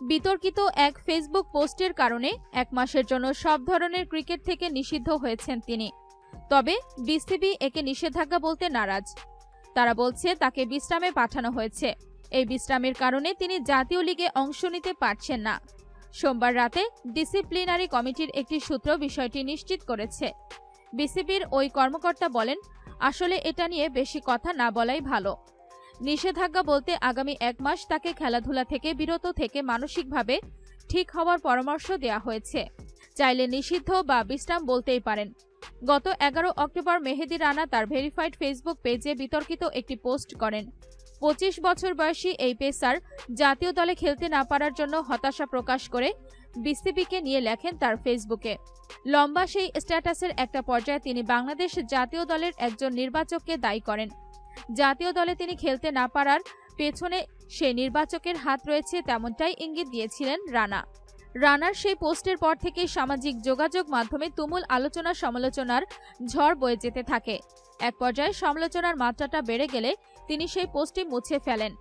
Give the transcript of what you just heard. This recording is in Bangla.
বিতর্কিত এক ফেসবুক পোস্টের কারণে এক মাসের জন্য সব ধরনের ক্রিকেট থেকে নিষিদ্ধ হয়েছেন তিনি। তবে বিসিবি একে নিষেধাজ্ঞা বলতে নারাজ। তারা বলছে, তাকে বিশ্রামে পাঠানো হয়েছে। এই বিশ্রামের কারণে তিনি জাতীয় লিগে অংশ নিতে পারছেন না। সোমবার রাতে ডিসিপ্লিনারি কমিটির একটি সূত্র বিষয়টি নিশ্চিত করেছে। বিসিবির ওই কর্মকর্তা বলেন, আসলে এটা নিয়ে বেশি কথা না বলাই ভালো। নিষেধাজ্ঞা বলতে আগামী এক মাস তাকে খেলাধুলা থেকে, বিরত থেকে মানসিকভাবে ঠিক হওয়ার পরামর্শ দেওয়া হয়েছে। চাইলে নিষিদ্ধ বা বিশ্রাম বলতেই পারেন। গত এগারো অক্টোবর মেহেদি রানা তার ভেরিফাইড ফেসবুক পেজে বিতর্কিত একটি পোস্ট করেন। পঁচিশ বছর বয়সী এই পেসার জাতীয় দলে খেলতে না পারার জন্য হতাশা প্রকাশ করে বিসিবিকে নিয়ে লেখেন তার ফেসবুকে। লম্বা সেই স্ট্যাটাসের একটা পর্যায়ে তিনি বাংলাদেশ জাতীয় দলের একজন নির্বাচককে দায়ী করেন। জাতীয় দলে তিনি খেলতে না পারার পেছনে সেই নির্বাচকের হাত রয়েছে তেমনটাই ইঙ্গিত দিয়েছিলেন রানা। রানার সেই পোস্টের পর থেকেই সামাজিক যোগাযোগ মাধ্যমে তুমুল আলোচনা সমালোচনার ঝড় বয়ে যেতে থাকে। এক পর্যায়ে সমালোচনার মাত্রাটা বেড়ে গেলে তিনি সেই পোস্টটি মুছে ফেলেন।